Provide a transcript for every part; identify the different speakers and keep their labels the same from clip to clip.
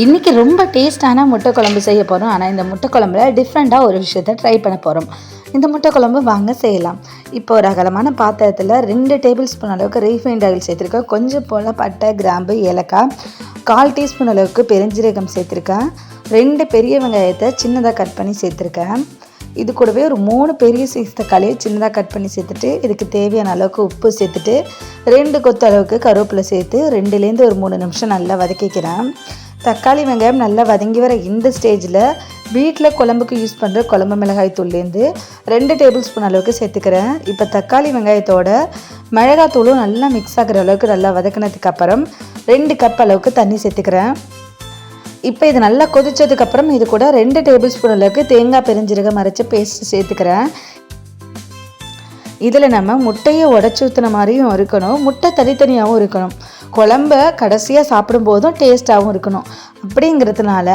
Speaker 1: இன்றைக்கி ரொம்ப டேஸ்டான முட்டை குழம்பு செய்ய போகிறோம் ஆனால் இந்த முட்டை குழம்புல டிஃப்ரெண்ட்டாக ஒரு விஷயத்தை ட்ரை பண்ண போகிறோம் இந்த முட்டை குழம்பு வாங்க செய்யலாம். இப்போ ஒரு அகலமான பாத்திரத்தில் ரெண்டு டேபிள் ஸ்பூன் அளவுக்கு ரீஃபைண்ட் ஆயில் சேர்த்துருக்கேன். கொஞ்சம் போல் பட்டை கிராம்பு ஏலக்காய் கால் டீஸ்பூன் அளவுக்கு பெருஞ்சீரகம் சேர்த்துருக்கேன். ரெண்டு பெரிய வெங்காயத்தை சின்னதாக கட் பண்ணி சேர்த்துருக்கேன். இது கூடவே ஒரு மூணு பெரிய சைஸ் தக்காளியை சின்னதாக கட் பண்ணி சேர்த்துட்டு இதுக்கு தேவையான அளவுக்கு உப்பு சேர்த்துட்டு ரெண்டு கொத்து அளவுக்கு கருவேப்பிலை சேர்த்து ரெண்டுலேருந்து ஒரு மூணு நிமிஷம் நல்லா வதக்கிக்கிறேன். தக்காளி வெங்காயம் நல்லா வதங்கி வர இந்த ஸ்டேஜில் வீட்டில் குழம்புக்கு யூஸ் பண்ணுற குழம்பு மிளகாய் தூள்லேருந்து ரெண்டு டேபிள் ஸ்பூன் அளவுக்கு சேர்த்துக்கிறேன். இப்போ தக்காளி வெங்காயத்தோட மிளகாத்தூளும் நல்லா மிக்ஸ் ஆகிற அளவுக்கு நல்லா வதக்கினதுக்கு அப்புறம் ரெண்டு கப் அளவுக்கு தண்ணி சேர்த்துக்கிறேன். இப்போ இது நல்லா கொதித்ததுக்கப்புறம் இது கூட ரெண்டு டேபிள் ஸ்பூன் அளவுக்கு தேங்காய் பெருஞ்சீரகம் அரைச்சி பேஸ்ட் சேர்த்துக்கிறேன். இதில் நம்ம முட்டையை உடச்சி ஊற்றுன மாதிரியும் இருக்கணும். முட்டை தனித்தனியாகவும் இருக்கணும். குழம்ப கடைசியாக சாப்பிடும்போதும் டேஸ்ட்டாகவும் இருக்கணும். அப்படிங்கிறதுனால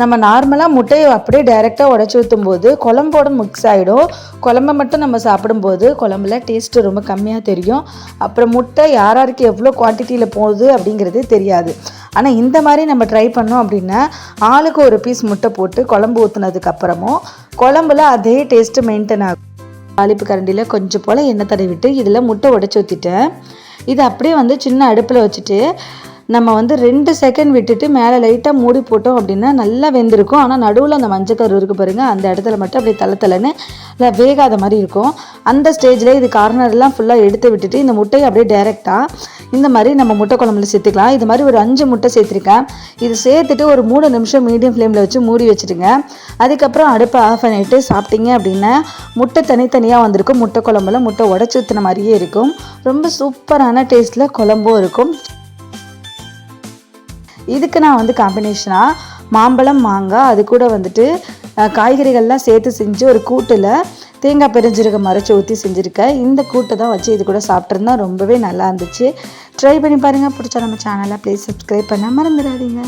Speaker 1: நம்ம நார்மலாக முட்டையை அப்படியே டைரெக்டாக உடச்சி ஊற்றும் போது குழம்போட மிக்ஸ் ஆகிடும் குழம்ப மட்டும் நம்ம சாப்பிடும்போது குழம்புல டேஸ்ட்டு ரொம்ப கம்மியாக தெரியும். அப்புறம் முட்டை யார் யாருக்கு எவ்வளோ குவான்டிட்டியில் போகுது அப்படிங்கிறது தெரியாது. ஆனால் இந்த மாதிரி நம்ம ட்ரை பண்ணோம் அப்படின்னா ஆளுக்கு ஒரு பீஸ் முட்டை போட்டு குழம்பு ஊற்றுனதுக்கு அப்புறமும் குழம்புல அதே டேஸ்ட்டு மெயின்டைன் ஆகும். தாளிப்பு கரண்டியில் கொஞ்சம் போல் எண்ணெய் தடவிட்டு இதில் முட்டை உடச்சி ஊற்றிட்டேன் இது அப்படியே வந்து சின்ன அடுப்பில் வச்சுட்டு நம்ம வந்து ரெண்டு செகண்ட் விட்டுட்டு மேலே லைட்டாக மூடி போட்டோம் அப்படின்னா நல்லா வெந்திருக்கும். ஆனால் நடுவில் அந்த மஞ்சக்கரு இருக்குது பாருங்கள் அந்த இடத்துல மட்டும் அப்படியே தலை தலைன்னு வேகாத மாதிரி இருக்கும். அந்த ஸ்டேஜில் இது கார்னர்லாம் ஃபுல்லாக எடுத்து விட்டுட்டு இந்த முட்டையை அப்படியே டைரெக்டாக இந்த மாதிரி நம்ம முட்டை குழம்புல சேர்த்துக்கலாம். இது மாதிரி ஒரு அஞ்சு முட்டை சேர்த்துருக்கேன். இது சேர்த்துட்டு ஒரு மூணு நிமிஷம் மீடியம் ஃப்ளேமில் வச்சு மூடி வச்சுடுங்க. அதுக்கப்புறம் அடுப்பை ஆஃப் பண்ணிவிட்டு சாப்பிட்டீங்க அப்படின்னா முட்டை தனித்தனியாக வந்திருக்கும். முட்டை குழம்புல முட்டை உடச்சி ஊற்றின மாதிரியே இருக்கும். ரொம்ப சூப்பரான டேஸ்ட்டில் குழம்பும் இருக்கும். இதுக்கு நான் வந்து காம்பினேஷனாக மாம்பழம் மாங்காய் அது கூட வந்துட்டு காய்கறிகள்லாம் சேர்த்து செஞ்சு ஒரு கூட்டில் தேங்காய் பெருஞ்சீரகம் மறைச்சி ஊற்றி செஞ்சுருக்கேன். இந்த கூட்டை தான் வச்சு இது கூட சாப்பிட்ருந்தா ரொம்பவே நல்லா இருந்துச்சு. ட்ரை பண்ணி பாருங்கள் பிடிச்சா நம்ம சேனலை ப்ளீஸ் சப்ஸ்கிரைப் பண்ண மறந்துடாதீங்க.